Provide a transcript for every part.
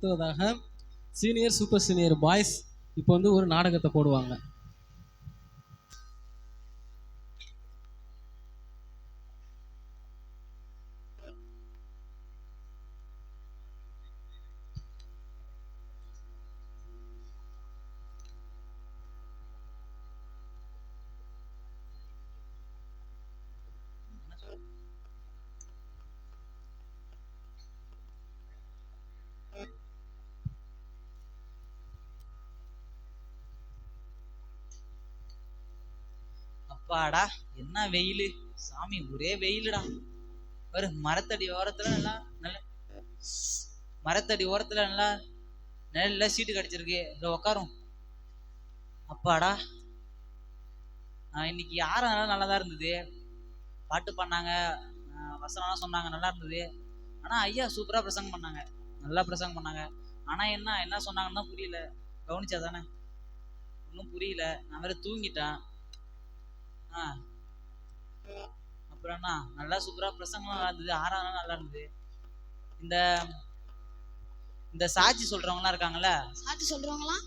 அடுத்ததாக senior super senior boys இப்போ வந்து ஒரு நாடகத்தை போடுவாங்க. அப்பாடா என்ன வெயில்? சாமி ஒரே வெயிலுடா. ஒரு மரத்தடி ஓரத்துல நல்லா நல்ல மரத்தடி ஓரத்துல நல்லா நல்ல சீட்டு கிடைச்சிருக்கு. இதுல உட்காரும் அப்பாடா இன்னைக்கு யாரும் நல்லா தான் இருந்தது? பாட்டு பண்ணாங்க வசனம்லாம் சொன்னாங்க நல்லா இருந்தது. ஆனா ஐயா சூப்பரா பிரசங்கம் பண்ணாங்க. நல்லா பிரசங்கம் பண்ணாங்க. ஆனா என்ன என்ன சொன்னாங்கன்னு தான் புரியல. கவனிச்சா தானே ஒன்றும் புரியல. நான் வேற தூங்கிட்டேன். அப்புறம் என்ன? நல்லா சூப்பரா பிரசங்கம்லாம் நல்லா இருந்தது ஆறாம் நல்லா இருந்தது. இந்த இந்த சாட்சி சொல்றவங்கலாம் இருக்காங்கல்ல? சாட்சி சொல்றவங்களாம்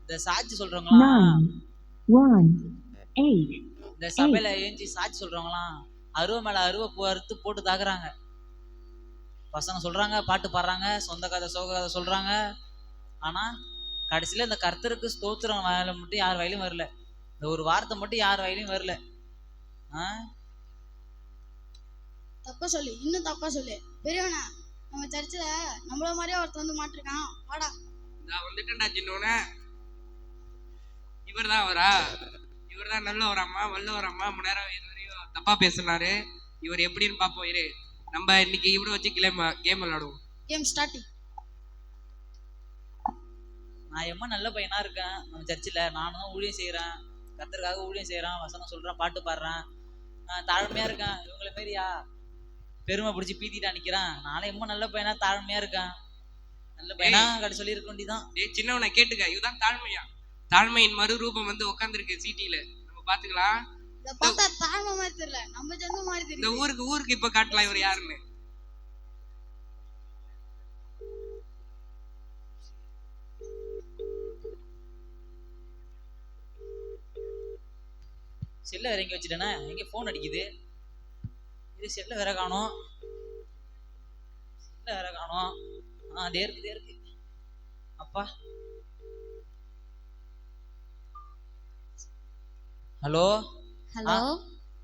இந்த சாட்சி சொல்றவங்களாம் nine, one, eight, இந்த சபையில ஏஞ்சி சாட்சி சொல்றவங்களாம் அருவ மேல அருவ அறுத்து போட்டு தாக்குறாங்க. பசங்க சொல்றாங்க பாட்டு பாடுறாங்க சொந்த கதை சோக கதை சொல்றாங்க. ஆனா கடைசியில இந்த கர்த்தருக்கு ஸ்தோத்திரம் வாயில மட்டும் யார் வயலும் வரல. இந்த ஒரு வார்த்தை மட்டும் யார் வயலையும் வரல. தப்பா சொல்லு இன்னும் தப்பா சொல்லு. பெரியவனா நம்ம சர்ச்சில் நம்மள மாதிரியே ஒருத்தன் வந்து மாட்டிருக்கான். வாடா. நான் வந்துட்டேன்டா சின்னவனே. இவர் தான் அவரா இவர் தான் நல்லவராம்மா வல்லவராம்மா முன்ன நேரம் இது வரையும் தப்பா பேசினாரு. இவர் எப்படின்னு பார்ப்போம் இரு. நம்ம இன்னைக்கு இவரை வச்சு கேம் கேம் விளையாடுவோம். கேம் ஸ்டார்டிங் நான் எம்ம நல்ல பையனா இருக்கேன். நம்ம சர்ச்சில் நானும் தான் ஊழியம் செய்கிறேன் கத்தருக்காக ஊழியம் செய்கிறேன் வசனம் சொல்கிறேன் பாட்டு பாடுறேன். நான் தாழ்மையாக இருக்கேன். இவங்கள மாரியா பெருமை பிடிச்சி பீத்திட்டா நிற்கிறேன் நானும் எம்ம நல்ல பையனா தாழ்மையாக இருக்கேன். நல்ல பையனா? கடை சொல்லியிருக்க வேண்டியதான் டேய் சின்னவனை கேட்டுக்க. இதுதான் தாழ்மையா? தாழ்மையின் மறுரூபம் வந்து உட்காந்துருக்கு சிட்டில நம்ம பாத்துக்கலாம் இதை பார்த்தா தாழ்மை மாதிரி தெரியல. நம்ம ஜென்மம் மாதிரி இந்த ஊருக்கு ஊருக்கு இப்ப காட்டலாம் இவர் யாருன்னு. செல்லை வேற எங்கே வச்சுட்டேனே எங்கே ஃபோன் அடிக்குது. இது செல்லை வேற காணோம். செல்லை வேற காணோம். ஆ அதே இருக்கு இதே இருக்கு. அப்பா. ஹலோ? ஹலோ?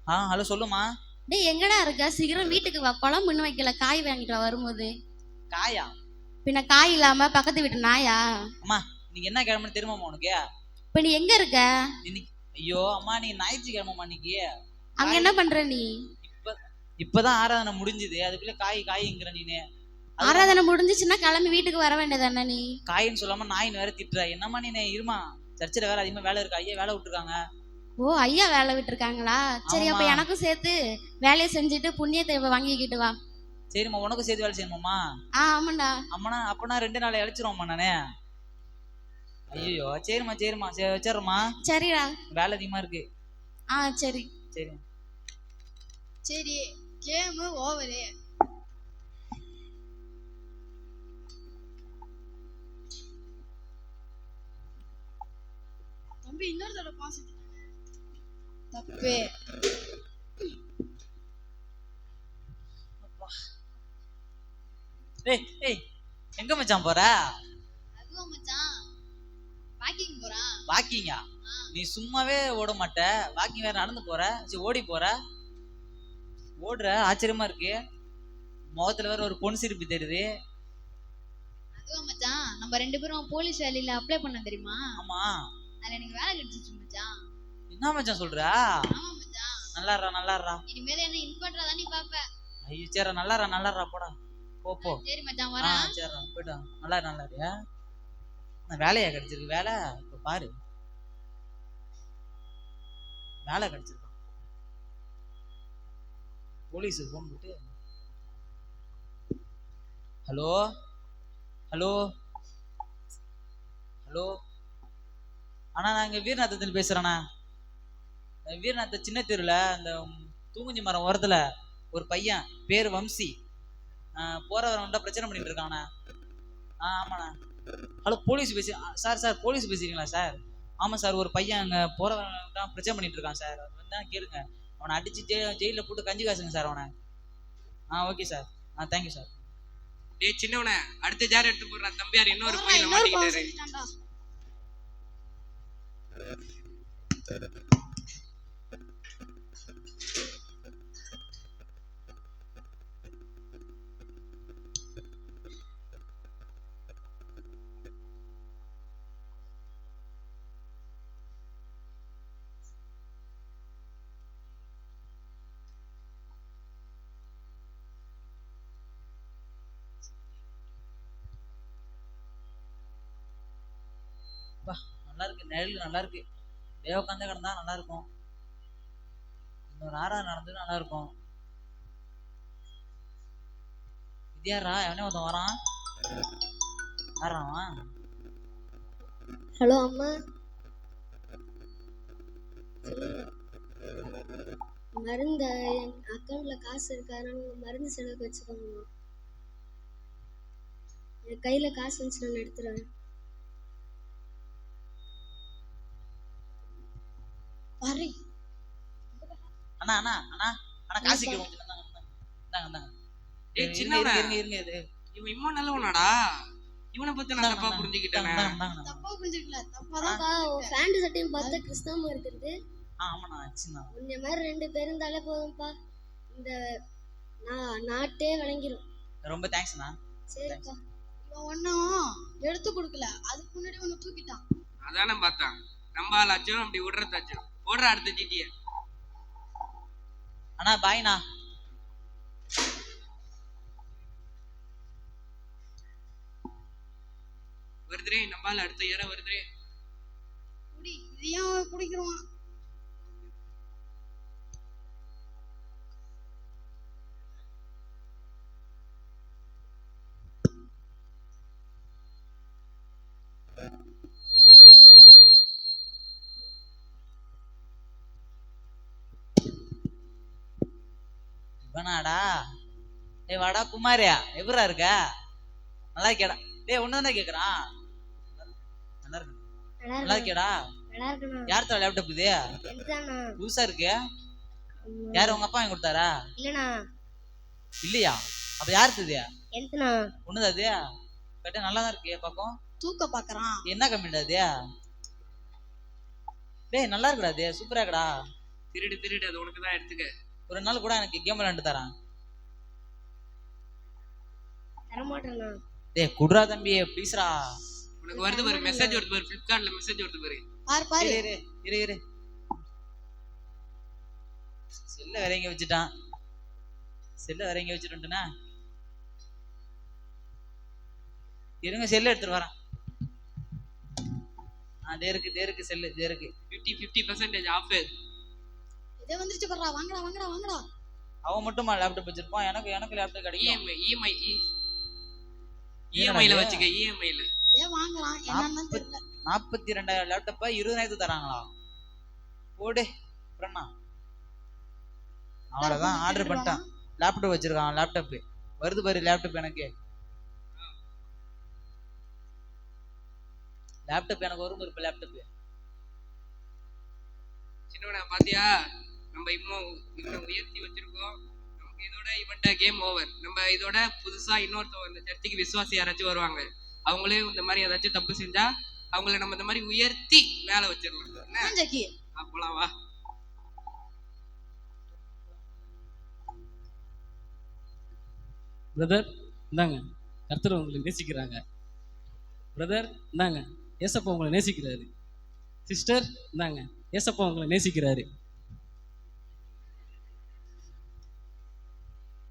ஆ ஹலோ சொல்லுமா டேய் எங்கடா இருக்க? சீக்கிரம் வீட்டுக்கு வா. குழம்பு இன்னும் வைக்கல. காய் வாங்கிட்டு வா வரும்போது. காயா? பின்ன காய் இல்லாம பக்கத்து வீட்டு நாயா? அம்மா இன்னைக்கு என்ன கிழமைன்னு தெரியுமாம்மா உனக்கு? இப்ப நீ எங்க இருக்க? இன்னைக்கு ஐயோ அம்மா நீ ஞாயிற்றுக்கிழமைம்மா இன்னைக்கு அங்க என்ன பண்ற நீ? இப்ப இப்பதான் ஆராதனை முடிஞ்சுது. அதுக்குள்ள காய் காய்ங்கிற நீனு. ஆராதனை முடிஞ்சிச்சுன்னா கிளம்பி வீட்டுக்கு வர வேண்டியதானே நீ? காயின்னு சொல்லாம நாயின்னு வேற திட்டுற. என்னம்மா நீ இருமா? சர்ச்சில் வேலை அதிகமா வேலை இருக்கு? ஐயா வேலை விட்டுருக்காங்க. ஓ ஐயா வேலை விட்டுருக்காங்களா? சரி அப்ப. எனக்கும் சேர்த்து வேலையை செஞ்சுட்டு புண்ணியத்தை வாங்கிக்கிட்டு வா. சரிம்மா உனக்கும் சேர்த்து வேலை செய்யணுமாம்மா? ஆ ஆமாண்டா அம்மனா அப்பனா ரெண்டு நாள் இழைச்சிருவோம்மா நானே. ஐயோ சரிம்மா சரிம்மா சரி வச்சிடுறேம்மா. சரிடா. வேலை அதிகமா இருக்கு. ஆ சரி. சரி. சரி கேமு ஓவரு. தம்பி இன்னொரு தடவை பாஸ் தப்பு. ஏய் ஏய் எங்க மச்சான் போற? அதுவும் மச்சான். வாக்கிங் போறான் வாக்கிங்கா? நீ சும்மாவே ஓட மாட்ட. வாக்கிங் வேற நடந்து போற. சரி ஓடி போற. ஓடுற. ஆச்சரியமா இருக்கு. முகத்துல வேற ஒரு பொன் சிரிப்பு தெரியுது. அதுவும் மச்சான்? நம்ம ரெண்டு பேரும் போலீஸ் வேலையில அப்ளை பண்ண தெரியுமா? ஆமா. அதுல எனக்கு வேலை கிடைச்சிச்சு மச்சான். என்ன மச்சான் சொல்ற? ஆமா மச்சான். நல்லாடுறா நல்லாடுறா. இனிமேல் என்ன இன்ஸ்பெக்டரா தானே பாப்ப ஐயோ சரிடா நல்லாடுறா நல்லாடுறா போடா. போ போ. சரி மச்சான் வரேன். சரிடா போயிட்டு வா. நல்லா நல்லா வேலையா கிடைச்சிருக்கு. வேலை இப்ப பாரு. வேலை கிடைச்சிருக்கான். போலீஸுக்கு ஃபோன் போட்டு ஹலோ? ஹலோ? ஹலோ? அண்ணா நான் இங்கே வீரநாத்தத்தில் பேசுகிறேண்ணா வீரநாத்த சின்ன தெருவில் அந்த தூங்குஞ்சி மரம் ஓரத்தில் ஒரு பையன் பேர் வம்சி. போகிறவன் பிரச்சனை பண்ணிட்டு இருக்காண்ணா ஆ ஆமாண்ணா. ஹலோ போலீஸ் பேசி சார் சார் போலீஸ் பேசுறீங்களா சார்? ஆமாம் சார் ஒரு பையன் அங்கே போகிறவன் பிரச்சனை பண்ணிட்டு இருக்கான் சார் வந்தா கேளுங்க. அவனை அடிச்சு ஜெ ஜெயிலில் போட்டு கஞ்சி காசுங்க சார் அவனை. ஆ ஓகே சார். ஆ தேங்க்யூ சார். டேய் சின்னவனே அடுத்த ஜார் எடுத்து போடுறான் தம்பியார் இன்னொரு பாவம் மாட்டிக்கிட்டாரு. அப்பா நல்லா இருக்கு நிழல் நல்லா இருக்கு அப்படியே உட்காந்தே கிடந்தா நல்லா இருக்கும் இன்னொரு ஆறா நடந்தது நல்லா இருக்கும் வித்யாரா எவனே ஒருத்தன் வரான்? வரான் ஹலோ அம்மா. மருந்து என் அக்கௌண்ட்ல காசு இருக்கு மருந்து செலவுக்கு வச்சுக்கோங்க என் கையில காசு இருந்துச்சு நான் எடுத்துறேன் பாரு அண்ணா அண்ணா அண்ணா அண்ணா காசு கேட்கும் இந்தாங்க இந்தாங்க இந்தாங்க. டேய் இருங்க, இருங்க இது இவன் இம்மா நல்லவனாடா இவனை பத்தி நான் தப்பா புரிஞ்சுக்கிட்டேனே. தப்பா புரிஞ்சுக்கல தப்பா தான் அப்பா உன் பேண்ட் சட்டையும் பார்த்தா கிறிஸ்தவமா இருக்குது. ஆமாண்ணா வச்சுருந்தாங்க உன்னை மாதிரி ரெண்டு பேர் இருந்தாலே போதும்ப்பா. இந்த நாட்டே விளங்கிரும். ரொம்ப தேங்க்ஸ்ண்ணா சரிப்பா. இவன் ஒன்றும் எடுத்து கொடுக்கல. அதுக்கு முன்னாடி ஒன்று தூக்கிட்டான். அதானே பார்த்தான். நம்ம ஆளாச்சும் அப்படி விடுறதாச்சும் போடுற அடுத்த ஜிட்டிய அண்ணா பாய்ண்ணா வருதுரே நம்ம ஆள் அடுத்த ஏற வருதுரே. குடி இதையும் அவன் இவனாடா? டேய் வாடா குமாரியா எப்படா இருக்க? நல்லா இருக்கேடா டேய் ஒன்று தான் கேட்குறான் நல்லா இருக்கு நல்லா நல்லா இருக்கு இருக்கேடா யார் தர லேப்டாப் இது? புதுசா இருக்கு? யார் உங்க அப்பா வாங்கி கொடுத்தாரா? இல்லையா? அப்ப யார் இது? ஒண்ணுதான் அது கேட்டா நல்லா தான் இருக்கு பக்கம் தூக்க பார்க்கறான் என்ன கம்மிடா அது? டேய் நல்லா இருக்குடா அது சூப்பரா இருக்குடா. திருடு திருடு அது உனக்கு தான் எடுத்துக்க. ஒரு நாள் கூட எனக்கு கேம் விளையாண்டு தரான். டேய் குடுறா தம்பி ப்ளீஸ்ரா உனக்கு வருது பாரு மெசேஜ் வருது பாரு பிளிப்கார்ட்ல மெசேஜ் வருது பாரு. பாரு பாரு. இரு இரு இரு செல்ல வேற எங்க வச்சுட்டான். செல்ல வேற எங்க வச்சுட்டு வந்துட்டேனா? இருங்க செல்ல எடுத்துட்டு வரேன். ஆ தே இருக்கு தே இருக்கு செல்லு தே இருக்கு. ஃபிஃப்டி ஃபிஃப்டி பர்சன்டேஜ் ஆஃப் வந்துருச்சு பண்றா வாங்கடா வாங்கடா வாங்கடா. அவன் மட்டுமா லேப்டாப் வச்சிருப்பான்? எனக்கு எனக்கு லேப்டாப் கிடைக்கும். இஎம்ஐ இஎம்ஐ இஎம்ஐல? வச்சுக்க இஎம்ஐல இதே வாங்கலாம் என்னன்னு தெரியல. நாற்பத்தி ரெண்டாயிரம் லேப்டாப்பா இருபதாயிரத்துக்கு தராங்களா? போடு அப்புறம்னா அவ்வளோதான் ஆர்டர் பண்ணிட்டான். லேப்டாப் வச்சிருக்கான் லேப்டாப் வருது பாரு லேப்டாப் எனக்கு. லேப்டாப் எனக்கு வரும் பாரு லேப்டாப் சின்னவனா பாத்தியா? நம்ம இன்னும் இவனை உயர்த்தி வச்சிருக்கோம். நமக்கு இதோட இவன்ட்ட கேம் ஓவர் நம்ம இதோட புதுசா இன்னொருத்தவங்க இந்த சர்ச்சுக்கு விசுவாசி யாராச்சும் வருவாங்க அவங்களே இந்த மாதிரி ஏதாச்சும் தப்பு செஞ்சா அவங்கள நம்ம இந்த மாதிரி உயர்த்தி மேல வச்சிடலாம். அப்பலாம் வா. பிரதர் இந்தாங்க. கர்த்தர் உங்களை நேசிக்கிறாங்க. பிரதர் இந்தாங்க. ஏசப்பா உங்களை நேசிக்கிறாரு. சிஸ்டர் இந்தாங்க. ஏசப்பா உங்களை நேசிக்கிறாரு.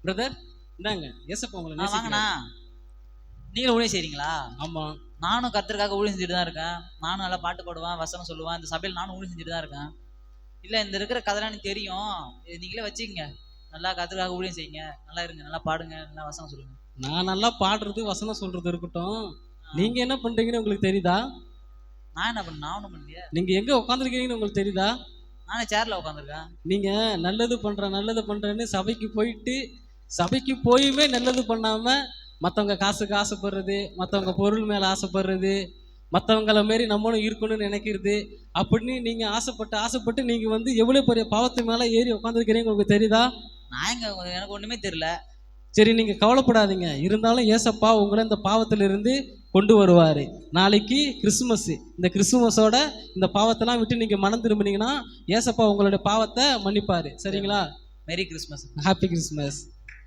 பிரதர் இந்தாங்க ஏசப்பா உங்களை நான் வாங்கண்ணா. நீங்களும் ஊழியம் செய்றீங்களா? ஆமா. நானும் கர்த்தருக்காக ஊழியம் செஞ்சுட்டு தான் இருக்கேன். நானும் நல்லா பாட்டு பாடுவேன் வசனம் சொல்லுவேன். இந்த சபையில் நானும் ஊழியம் செஞ்சுட்டு தான் இருக்கேன். இல்லை இந்த இருக்கிற கதைலாம் எனக்கு தெரியும். இது நீங்களே வச்சுக்கங்க. நல்லா கர்த்தருக்காக ஊழியம் செய்யுங்க. நல்லா இருங்க நல்லா பாடுங்க நல்லா வசனம் சொல்லுங்க. நான் நல்லா பாடுறது வசனம் சொல்றது இருக்கட்டும். நீங்க என்ன பண்றீங்கன்னு உங்களுக்கு தெரியுதா? நான் என்ன பண்ண நான் ஒன்றும் பண்ணலையே. நீங்க எங்க உட்காந்துருக்கீங்கன்னு உங்களுக்கு தெரியுதா? நானே சேர்ல உட்காந்துருக்கேன் நீங்க நல்லது பண்ற நல்லது பண்றேன்னு சபைக்கு போயிட்டு சபைக்கு போயுமே நல்லது பண்ணாம மற்றவங்க காசுக்கு ஆசைப்படுறது மற்றவங்க பொருள் மேலே ஆசைப்படுறது மற்றவங்கள மாரி நம்மளும் இருக்கணும்னு நினைக்கிறது. அப்படின்னு நீங்கள் ஆசைப்பட்டு ஆசைப்பட்டு நீங்கள் வந்து எவ்வளோ பெரிய பாவத்து மேலே ஏறி உட்காந்துருக்கிறீங்க உங்களுக்கு தெரியுதா? நான் எங்க எனக்கு ஒண்ணுமே தெரியல. சரி நீங்கள் கவலைப்படாதீங்க. இருந்தாலும் ஏசப்பா உங்களை இந்த பாவத்திலிருந்து கொண்டு வருவார். நாளைக்கு கிறிஸ்மஸ் இந்த கிறிஸ்துமஸோட இந்த பாவத்தெல்லாம் விட்டு நீங்கள் மனம் திரும்பினீங்கன்னா ஏசப்பா உங்களுடைய பாவத்தை மன்னிப்பார். சரிங்களா? மெரி கிறிஸ்மஸ் ஹாப்பி கிறிஸ்மஸ்